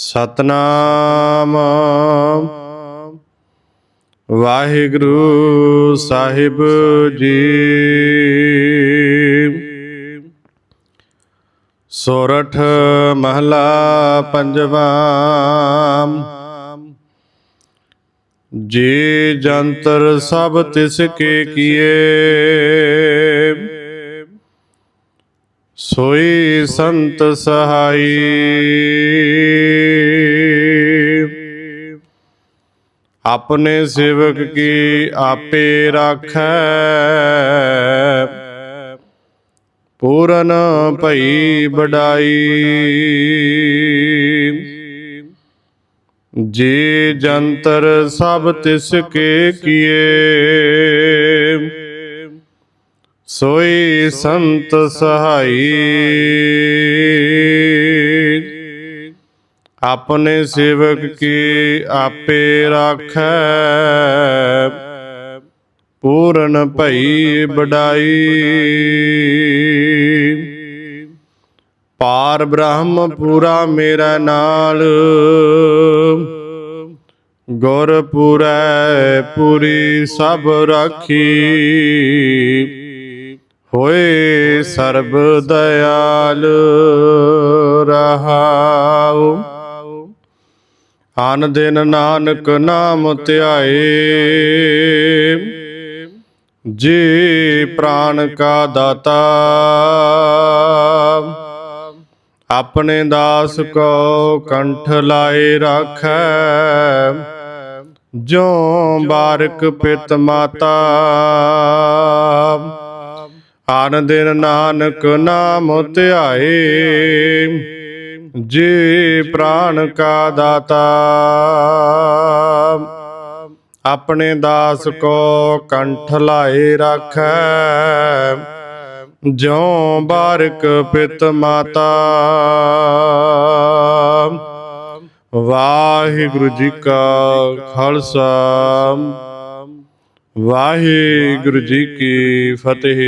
ਸਤਨਾਮ। ਵਾਹਿਗੁਰੂ ਸਾਹਿਬ ਜੀ। ਸੋਰਠ ਮਹਲਾ ਪੰਜਵਾ। ਜੀ ਜੰਤਰ ਸਭ ਤਿਸ ਕੇ ਕੀਏ। ਸੋਈ ਸੰਤ ਸਹਾਈ। ਆਪਣੇ ਸੇਵਕ ਕੀ ਆਪੇ ਰਾਖੈ? ਪੂਰਨ ਭਈ ਬਡਾਈ ਜੇ ਜੰਤਰ ਸਭ ਤਿਸ ਕੇ ਕੀਏ ਸੋਈ ਸੰਤ ਸਹਾਈ। ਆਪਣੇ ਸੇਵਕ ਕੀ ਆਪੇ ਰਾਖੈ। ਪੂਰਨ ਭਈ ਬਡਾਈ ਪਾਰ ਬ੍ਰਹਮ ਪੂਰਾ ਮੇਰਾ ਨਾਲ। ਗੁਰ ਪੂਰੈ ਪੂਰੀ ਸਭ ਰਾਖੀ। ਹੋਏ ਸਰਬ ਦਇਆਲ ਰਹਾਉ। ਆਨ ਦਿਨ ਨਾਨਕ ਨਾਮ ਧਿਆਏ। ਜੀ ਪ੍ਰਾਨ ਕਾ ਦਾਤਾ। ਆਪਣੇ ਦਾਸ ਕੋ ਕੰਠ ਲਾਏ ਰਾਖੈ। ਜੋ ਬਾਰਕ ਪਿਤ ਮਾਤਾ। ਆਨ ਦਿਨ ਨਾਨਕ ਨਾਮ ਧਿਆਏ, ਜੀ ਪ੍ਰਾਨ ਕਾ ਦਾਤਾ। ਆਪਣੇ ਦਾਸ ਕੋ ਕੰਠ ਲਾਏ ਰਾਖੈ, ਜਿਉ ਬਾਰਕ ਪਿਤ ਮਾਤਾ। ਵਾਹਿਗੁਰੂ ਜੀ ਕਾ ਖਾਲਸਾ। ਵਾਹਿਗੁਰੂ ਜੀ ਕੀ ਫਤਿਹ।